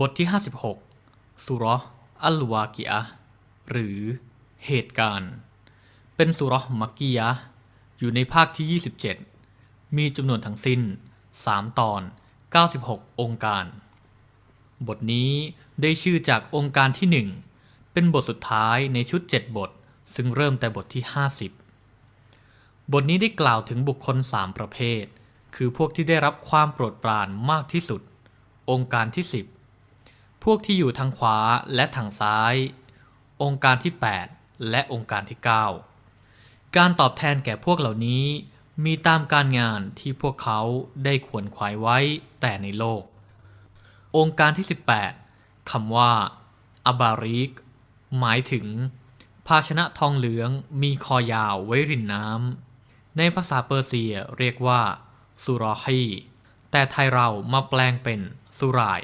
บทที่ 56 สุรอัลวากิอะหรือเหตุการณ์ เป็นสุรมักกียะอยู่ในภาคที่ 27 มีจำนวนทั้งสิ้น 3 ตอน 96 องค์การ บทนี้ได้ชื่อจากองค์การที่ 1 เป็นบทสุดท้ายในชุด 7 บท ซึ่งเริ่มแต่บทที่ 50 บทนี้ได้กล่าวถึงบุคคล 3 ประเภท คือพวกที่ได้รับความโปรดปรานมากที่สุด องค์การที่ 10 พวกที่อยู่ทางขวาและทางซ้าย องค์การที่ 8 และองค์การที่ 9 การตอบแทนแก่พวกเหล่านี้มีตามการงานที่พวกเขาได้ขวนขวายไว้แต่ในโลก องค์การที่ 18คำว่าอบาริก หมายถึง ภาชนะทองเหลืองมีคอยาวไว้รินน้ำในภาษาเปอร์เซียเรียกว่าสุรอฮีแต่ไทยเรามาแปลงเป็นสุราย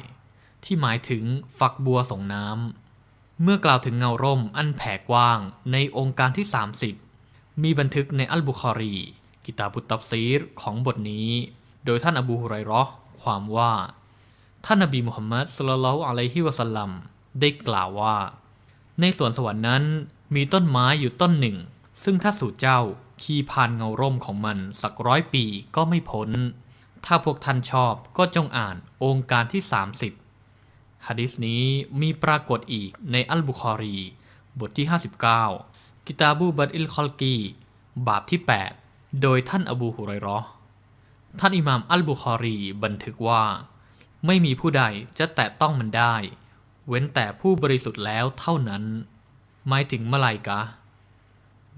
ที่หมายถึงฝักบัวส่งน้ำ เมื่อกล่าวถึงเงาร่มอันแผ่กว้างในองค์การที่ 30 มีบันทึกในอัลบุคอรี กิตาบุตตับซีรของบทนี้ โดยท่านอบูฮุไรราะห์ความว่า ท่านนบีมุฮัมมัดสุลลัลลอฮุอะลัยฮิวะสัลลัมได้กล่าวว่า ในสวนสวรรค์นั้นมีต้นไม้อยู่ต้นหนึ่ง ซึ่งถ้าสู่เจ้าขี่ผ่านเงาร่มของมันสักร้อยปีก็ไม่พ้น ถ้าพวกท่านชอบก็จงอ่านองค์การที่ 30 ฮะดิษนี้มีปรากฏอีกในอัลบุคอรี บทที่ 59 กิตาบูบัดอิลคอลกี บาบที่ 8 โดยท่านอบูฮุไรราะห์ท่านอิหม่ามอัลบุคอรีบันทึกว่า ไม่มีผู้ใดจะแตะต้องมันได้ เว้นแต่ผู้บริสุทธิ์แล้วเท่านั้น หมายถึงมาลายกะ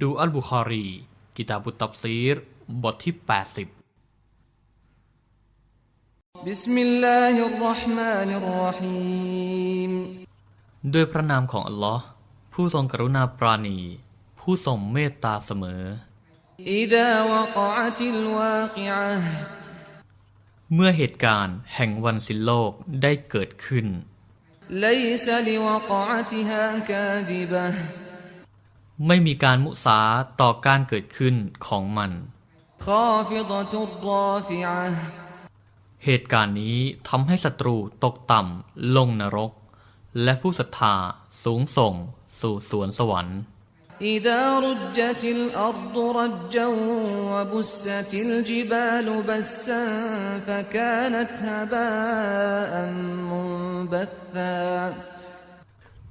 ดูอัลบุคอรี กิตาบุตตับซีร บทที่ 80 بسم الله الرحمن الرحيم ด้วยพระนามของอัลลอฮ์ผู้ทรงกรุณาปราณี ผู้ทรงเมตตาเสมอ إذا وقعت الواقعة เมื่อเหตุการณ์แห่งวันสิ้นโลกได้เกิดขึ้น ليس لوقعتها كاذبة ไม่มีการมุสาต่อการเกิดขึ้นของมัน خافضة رافعة เหตุการณ์นี้ทำให้ศัตรูตกต่ำลงนรก และผู้ศรัทธาสูงส่งสู่สวนสวรรค์ إذا رجت الأرض رجا وبست الجبال بسا فكانت هباء منبثا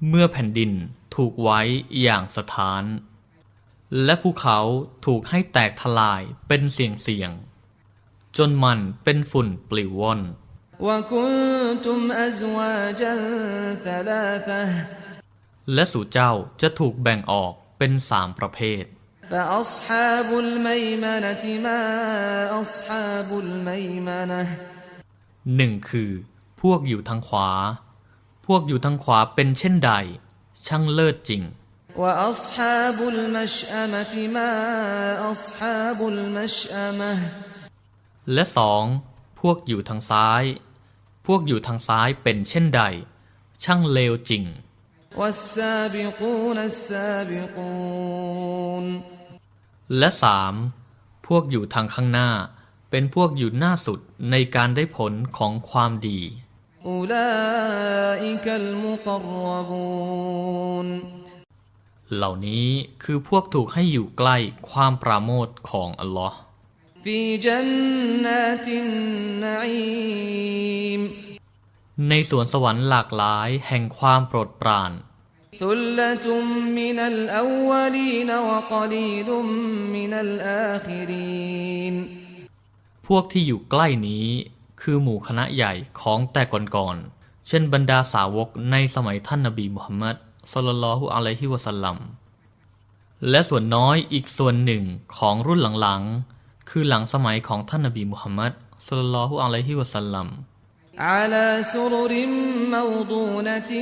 เมื่อแผ่นดินถูกไว้อย่างสถาน และภูเขาถูกให้แตกทลายเป็นเสียงเสียงๆ จนมันเป็นฝุ่นปลิวว่อน وكنتم أزواجا ثلاثة และสู่เจ้าจะถูกแบ่งออกเป็นสามประเภท فأصحاب الميمنة ما أصحاب الميمنة หนึ่งคือ พวกอยู่ทางขวา พวกอยู่ทางขวาเป็นเช่นใด ช่างเลิศจริง وأصحاب المشأمة ما أصحاب المشأمة และสองพวกอยู่ทางซ้าย พวกอยู่ทางซ้ายเป็นเช่นใด ช่างเลวจริง และสามพวกอยู่ทางข้างหน้า เป็นพวกอยู่หน้าสุดในการได้ผลของความดี เหล่านี้คือพวกถูกให้อยู่ใกล้ความปราโมทของอัลลอฮ์ في جنات النعيم ในสวนสวรรค์หลากหลายแห่งความโปรดปราน ثلة من الأولين وقليل من الآخرين พวกที่อยู่ใกล้นี้ คือหมู่คณะใหญ่ของแต่ก่อนๆ เช่นบรรดาสาวกในสมัยท่านนบีมุฮัมมัดสลลัลลอฮุอะลัยฮิวะสัลลัม และส่วนน้อยอีกส่วนหนึ่งของรุ่นหลังๆ คือหลังสมัยของท่านนบีมุฮัมมัดสลลัลลอฮุอะลัยฮิวะสัลลัม على سرر موضونة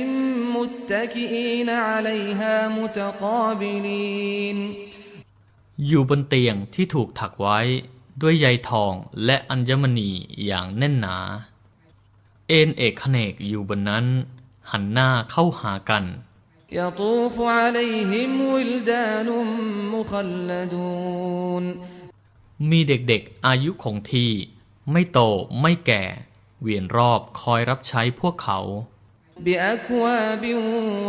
متكئين عليها متقابلين อยู่บนเตียงที่ถูกถักไว้ด้วยใยทองและอัญมณีอย่างแน่นหนา เอ็นเอกขเนกอยู่บนนั้น หันหน้าเข้าหากัน يطوف عليهم ولدان مخلدون มีเด็กๆอายุคงที่ ไม่โตไม่แก่ เวียนรอบคอยรับใช้พวกเขา بأكواب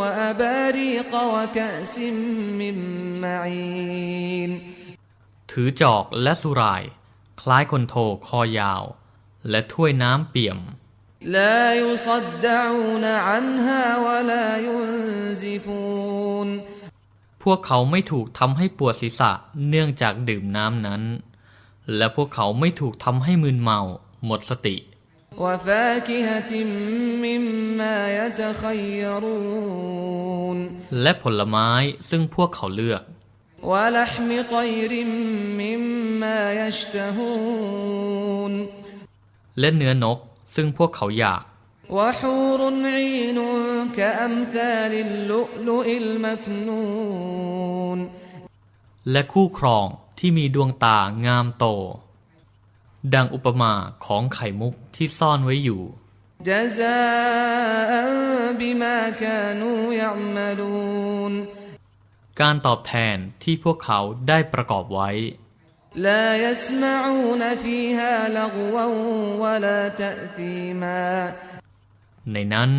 وأباريق وكأس من معين ถือจอกและสุราย คล้ายคนโทคอยาว และถ้วยน้ำเปี่ยม لا يصدعون عنها ولا ينزفون พวกเขาไม่ถูกทำให้ปวดศีรษะเนื่องจากดื่มน้ำนั้น และพวกเขาไม่ถูกทำให้มึนเมา หมดสติและผลไม้ซึ่งพวกเขาเลือก และเนื้อนกซึ่งพวกเขาอยาก และคู่ครอง ที่มีดวงตางามโต ดังอุปมาของไข่มุกที่ซ่อนไว้อยู่ جزاء بما كانوا يعملون การตอบแทนที่พวกเขาได้ประกอบไว้ لا يسمعون فيها لغوا ولا تأثيما ในนั้น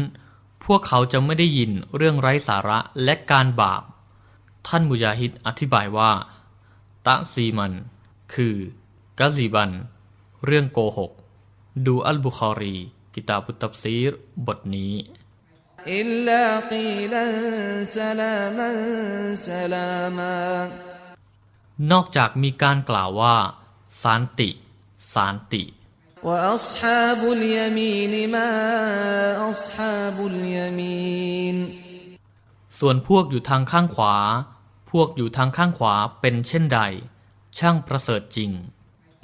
พวกเขาจะไม่ได้ยินเรื่องไร้สาระและการบาป ท่านมุจาฮิดอธิบายว่า ตะซีมัน คือกะซีบัน เรื่องโกหก ดูอัลบุคอรี กิตาบุตับซีร บทนี้ إلا قيلا سلاما سلاما นอกจากมีการกล่าวว่า สานติ สานติ وأصحاب اليمين ما أصحاب اليمين ส่วนพวกอยู่ทางข้างขวา พ วกอยู่ทางข้างขวาเป็นเช่นใด ช่างประเสริฐจริง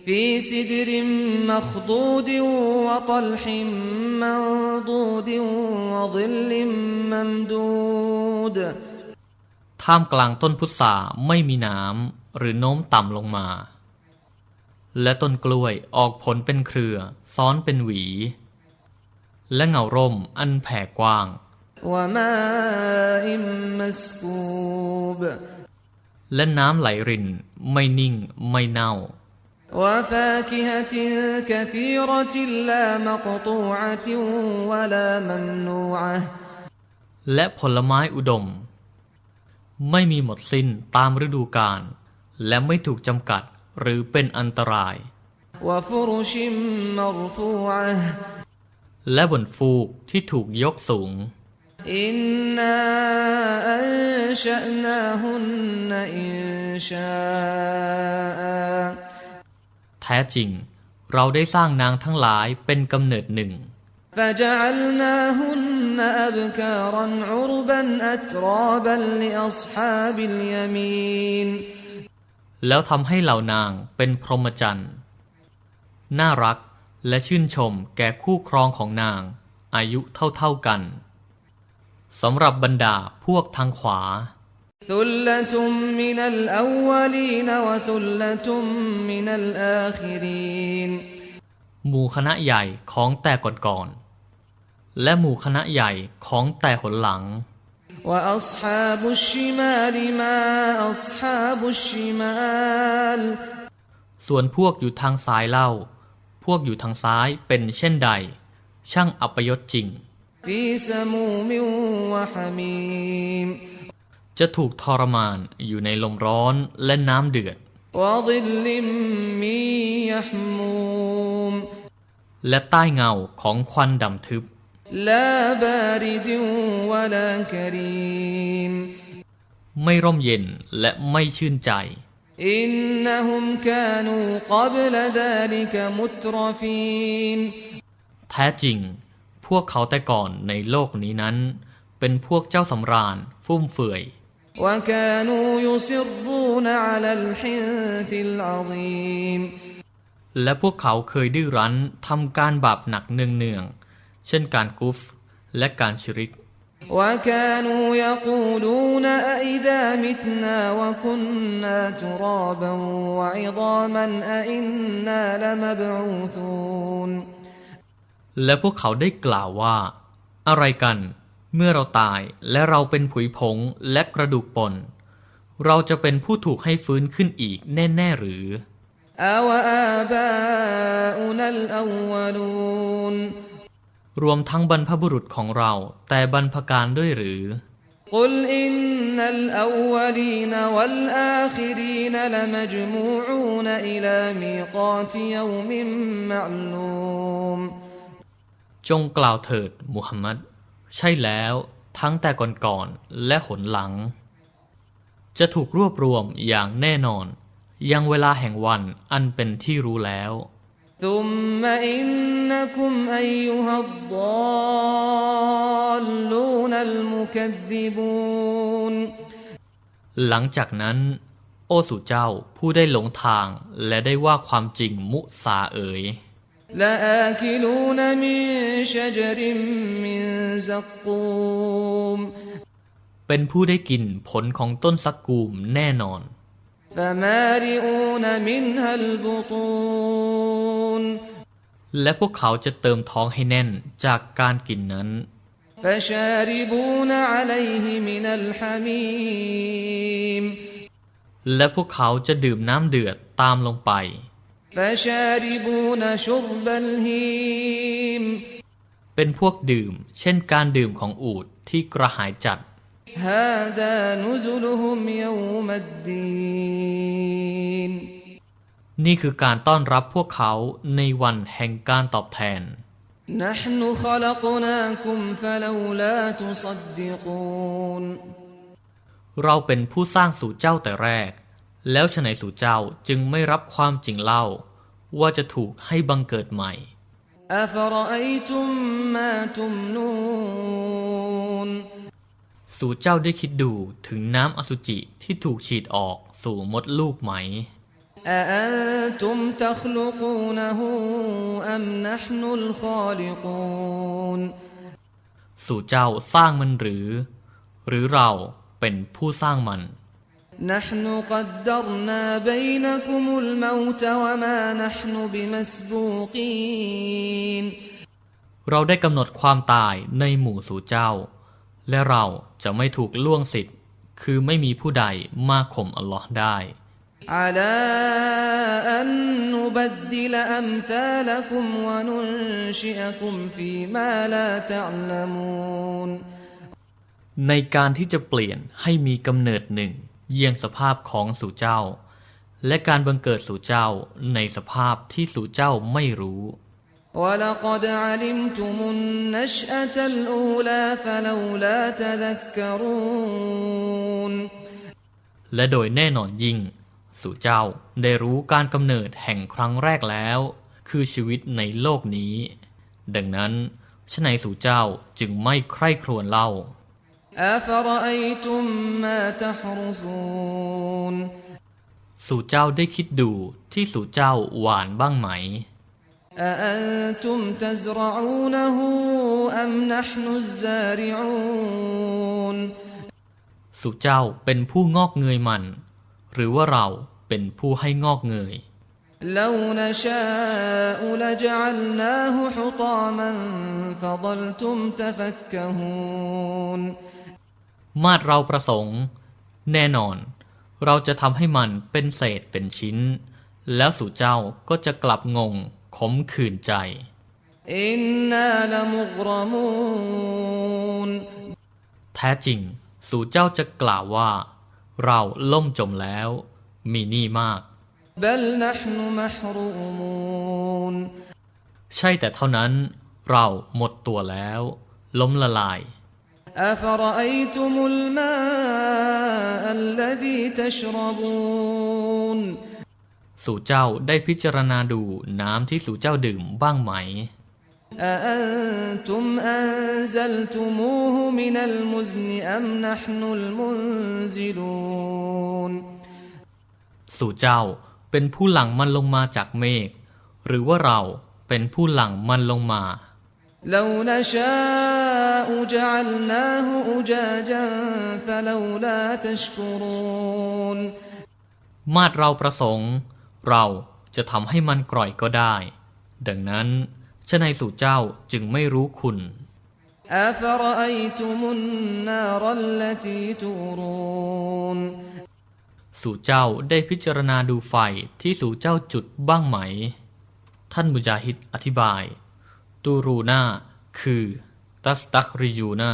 في سدر مخضود وطلح منضود وظل ممدود ท่ามกลางต้นพุทราไม่มีหน้ำหรือโน้มต่ำลงมา และต้นกล้วยออกผลเป็นเครือ ซ้อนเป็นหวี และเงาร่มอันแผ่กว้าง وماء مسكوب และน้ำไหลรินไม่นิ่งไม่เน่า وفاكهة كثيرة لا مقطوعة ولا ممنوعة และผลไม้อุดม ไม่มีหมดสิ้นตามฤดูกาลและไม่ถูกจำกัดหรือเป็นอันตราย وفرش مرفوعة และบนฟูกที่ถูกยกสูง إنا أنشأناهن إن شاء แท้จริง เราได้สร้างนางทั้งหลายเป็นกำเนิดหนึ่ง فجعلناهن أبكارا عربا أترابا لأصحاب اليمين แล้วทำให้เหล่านางเป็นพรหมจรรย์ น่ารักและชื่นชมแก่คู่ครองของนาง อายุเท่าๆกัน สำหรับบรรดาพวกทางขวา ثلة من الأولين وثلة من الآخرين หมู่คณะใหญ่ของแต่ก่อนๆ และหมู่คณะใหญ่ของแต่หนหลัง وأصحاب الشمال ما أصحاب الشمال ส่วนพวกอยู่ทางซ้ายเล่า พวกอยู่ทางซ้ายเป็นเช่นใด ช่างอัปยศจริง ฟีสมูมิวะฮามีมจะถูกทรมานอยู่ในลมร้อนและน้ำเดือดและใต้เงาของควันดำทึบไม่ร่มเย็นและไม่ชื่นใจอินนหุมกานูกับลดาลิกมุตรฟีนแท้จริง วกเขาแต่ก่อนในโลกนี้นั้น เป็นพวกเจ้าสำราญ ฟุ่มเฟือย وكانوا يصرون على الحنث العظيم และพวกเขาเคยดื้อรั้นทำการบาปหนักเนืองๆ เช่นการกุฟ และการชิริก وكانوا يقولون أئذا متنا وكنا ترابا وعظاما أئنا لمبعوثون และพวกเขาได้กล่าวว่า อะไรกัน เมื่อเราตายและเราเป็นผุยผงและกระดูกปนเราจะเป็นผู้ถูกให้ฟื้นขึ้นอีกแน่ ๆ หรือรวมทั้งบรรพบุรุษของเราแต่บรรพการด้วยหรือ จงกล่าวเถิดมูฮัมหมัด ใช่แล้วทั้งแต่ก่อนๆและหนหลัง จะถูกรวบรวมอย่างแน่นอน ยังเวลาแห่งวันอันเป็นที่รู้แล้วทุมมอินนคุมอายุฮัดดอลลูนัลมุคดิบูนหลังจากนั้น โอสุเจ้าผู้ได้หลงทางและได้ว่าความจริงมุสาเอ๋ย لآكلون من شجر من زقوم เป็นผู้ได้กินผลของต้นสักกูมแน่นอน فمالئون منها البطون และพวกเขาจะเติมท้องให้แน่นจากการกินนั้น فشاربون عليه من الحميم และพวกเขาจะดื่มน้ำเดือดตามลงไป فشاربون شرب الهيم เป็นพวกดื่ม เช่นการดื่มของอูดที่กระหายจัด นี่คือการต้อนรับพวกเขาในวันแห่งการตอบแทน เราเป็นผู้สร้างสู่เจ้าแต่แรก แล้วฉะไหนสู่เจ้าจึงไม่รับความจริงเล่า ว่าจะถูกให้บังเกิดใหม่ أفرأيتم ما تمنون สู่เจ้าได้คิดดูถึงน้ำอสุจิที่ถูกฉีดออกสู่มดลูกไหม أأنتم تخلقونه أم نحن الخالقون สู่เจ้าสร้างมันหรือ หรือเราเป็นผู้สร้างมัน نحن قدرنا بينكم الموت وما نحن بمسبوقين เราได้กำหนดความตายในหมู่สู่เจ้า และเราจะไม่ถูกล่วงสิทธิ์ คือไม่มีผู้ใดมาข่มอัลลอฮ์ได้ على أن نبدل أمثالكم وننشئكم فيما لا تعلمون ในการที่จะเปลี่ยนให้มีกำเนิดหนึ่ง เยี่ยงสภาพของสู่เจ้า และการบังเกิดสู่เจ้าในสภาพที่สู่เจ้าไม่รู้ ولقد علمتم النشأة الأولى فلولا تذكرون และโดยแน่นอนยิ่ง สู่เจ้าได้รู้การกำเนิดแห่งครั้งแรกแล้ว คือชีวิตในโลกนี้ ดังนั้นชะไหนสู่เจ้าจึงไม่ใคร่ครวญเล่า أفرأيتم ما تحرثون สู่เจ้าได้คิดดูที่สู่เจ้าหวานบ้างไหม أأنتم تزرعونه أم نحن الزارعون สู่เจ้าเป็นผู้งอกเงยมัน หรือว่าเราเป็นผู้ให้งอกเงย لو نشاء لجعلناه حطاما فظلتم تفكهون มาดเราประสงค์ แน่นอน เราจะทำให้มันเป็นเศษเป็นชิ้น แล้วสู่เจ้าก็จะกลับงงขมขื่นใจอินนาลมุกรมูนแท้จริง สู่เจ้าจะกล่าวว่า เราล่มจมแล้ว มีหนี้มากใช่แต่เท่านั้น เราหมดตัวแล้ว ล้มละลาย أفرأيتم الماء الذي تشربون สู่เจ้าได้พิจารณาดูน้ำที่สู่เจ้าดื่มบ้างไหม أأنتم أنزلتموه من المزن أم نحن المنزلون สู่เจ้าเป็นผู้หลั่งมันลงมาจากเมฆ หรือว่าเราเป็นผู้หลั่งมันลงมา لو نشاء جعلناه أجاجا فلولا تشكرون มาดเราประสงค์ เราจะทำให้มันกร่อยก็ได้ ดังนั้นชะในสู่เจ้าจึงไม่รู้คุณ أفرأيتم النار التي تورون สู่เจ้าได้พิจารณาดูไฟที่สู่เจ้าจุดบ้างไหม ท่านมุจาฮิดอธิบาย ตูรูนา คือ ตัสตักริยูนา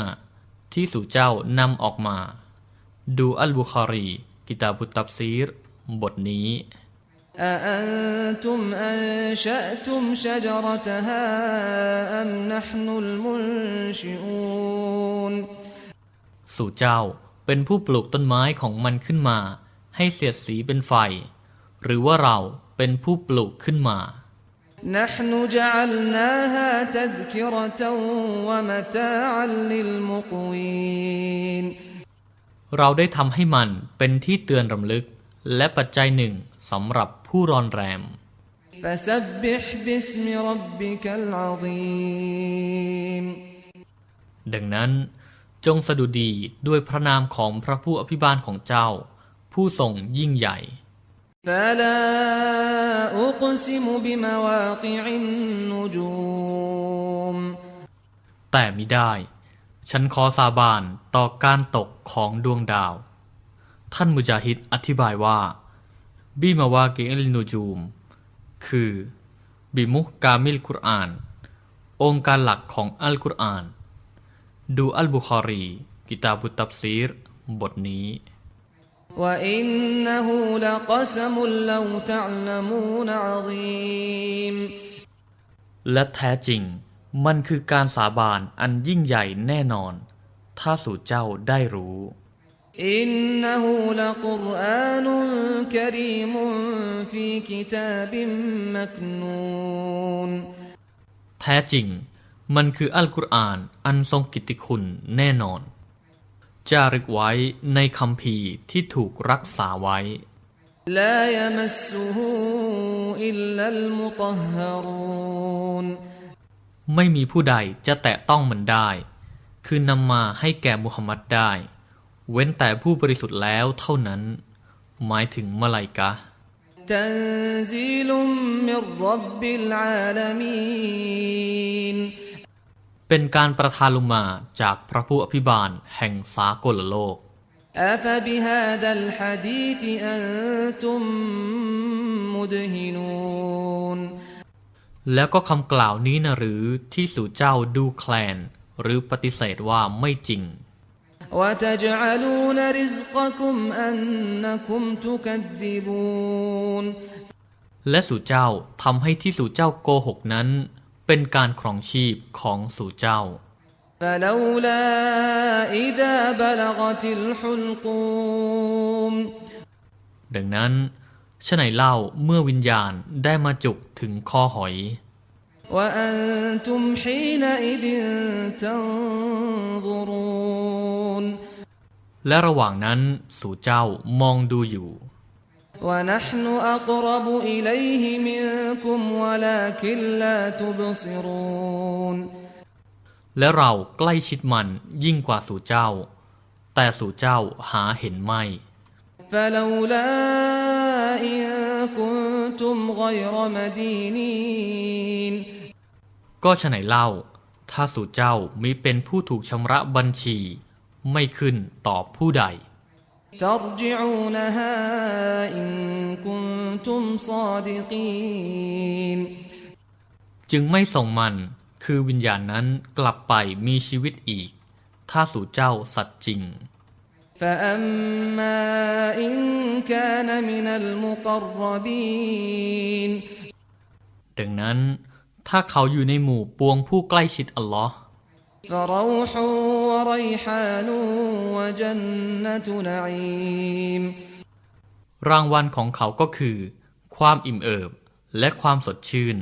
ที่สู่เจ้านำออกมา ดูอัลบุคารี กิตาบุตับซีร บทนี้สู่เจ้าเป็นผู้ปลูกต้นไม้ของมันขึ้นมา ให้เสียดสีเป็นไฟ หรือว่าเราเป็นผู้ปลูกขึ้นมา نحن جعلناها تذكرة ومتاعا للمقوين เราได้ทำให้มันเป็นที่เตือนรำลึก และปัจจัยหนึ่งสำหรับผู้รอนแรม فسبح باسم ربك العظيم ดังนั้น จงสดุดีด้วยพระนามของพระผู้อภิบาลของเจ้า ผู้ทรงยิ่งใหญ่ فلا أقسم بمواقع النجوم แต่มิได้ ฉันขอสาบานต่อการตกของดวงดาว ท่านมุจาฮิดอธิบายว่า บิมาวาเกอิลนูจูม คือ บิมุกกามิลกุรอาน องค์การหลักของอัลกุรอาน ดูอัลบุคารี กิตาบุตตับซีร บทนี้ وإنه لقسم لو تعلمون عظيم และแท้จริง มันคือการสาบานอันยิ่งใหญ่แน่นอน ถ้าสู่เจ้าได้รู้ إنه لقرآن كريم في كتاب مكنون แท้จริง มันคืออัลกุรอานอันทรงกิตติคุณแน่นอน จารึกไว้ในคำพีร์ที่ถูกรักษาไว้ لا يمسه إلا المطهرون ไม่มีผู้ใดจะแตะต้องมันได้ คือนำมาให้แก่มุฮัมมัดได้ เว้นแต่ผู้บริสุทธิ์แล้วเท่านั้น หมายถึงมลายกะห์ تنزيل من رب العالمين เป็นการประทานลงมาจากพระผู้อภิบาลแห่งสากลโลก أفبهذا الحديث أنتم مدهنون แล้วก็คำกล่าวนี้นะหรือที่สู่เจ้าดูแคลน หรือปฏิเสธว่าไม่จริง وتجعلون رزقكم أنكم تكذبون และสู่เจ้าทำให้ที่สู่เจ้าโกหกนั้น เป็นการครองชีพของสู่เจ้า فلولا إذا بلغت الحلقوم ดังนั้นฉะไหนเล่าเมื่อวิญญาณได้มาจุกถึงคอหอย وأنتم حينئذ تنظرون และระหว่างนั้นสู่เจ้ามองดูอยู่ ونحن أقرب إليه منكم ولكن لا تبصرون และเราใกล้ชิดมันยิ่งกว่าสู่เจ้า แต่สู่เจ้าหาเห็นไม่ فلولا إن كنتم غير مدينين ก็ฉะไหนเล่า ถ้าสู่เจ้ามิเป็นผู้ถูกชำระบัญชี ไม่ขึ้นตอบผู้ใด ترجعونها إن كنتم صادقين จึงไม่ส่งมัน คือวิญญาณนั้นกลับไปมีชีวิตอีก ถ้าสู่เจ้าสัตย์จริง فأما إن كان من المقربين ดังนั้น ถ้าเขาอยู่ในหมู่ปวงผู้ใกล้ชิดอัลลอฮ์ فروح وريحان وجنة نعيم รางวัลของเขาก็คือ ความอิ่มเอิบ และความสดชื่น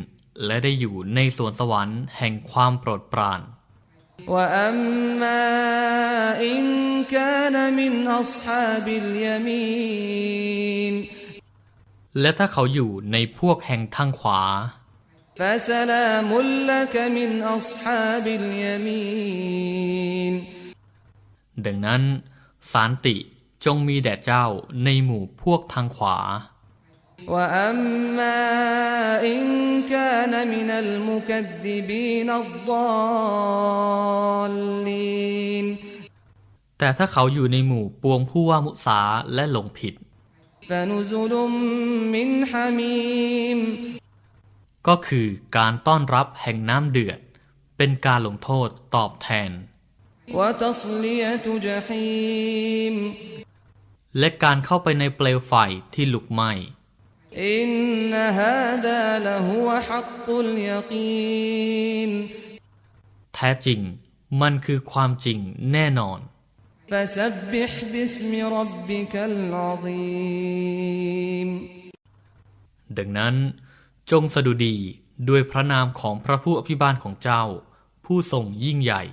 และได้อยู่ในสวนสวรรค์แห่งความโปรดปราน وأما إن كان من أصحاب اليمين และถ้าเขาอยู่ในพวกแห่งทางขวา فسلام لك من أصحاب اليمين ดังนั้น สารติจงมีแด่เจ้าในหมู่พวกทางขวา وأما إن كان من المكذبين الضالين แต่ถ้าเขาอยู่ในหมู่ปวงผู้ว่ามุสาและหลงผิด فنزل من حميم ก็คือการต้อนรับแห่งน้ำเดือด เป็น เป็นการลงโทษตอบแทน وتصلية جحيم และการเข้าไปในเปลวไฟที่ลุกไหม้ إن هذا لهو حق اليقين แท้จริง มันคือความจริงแน่นอน فسبح باسم ربك العظيم ดังนั้น จงสดุดีด้วยพระนามของพระผู้อภิบาลของเจ้า ผู้ทรงยิ่งใหญ่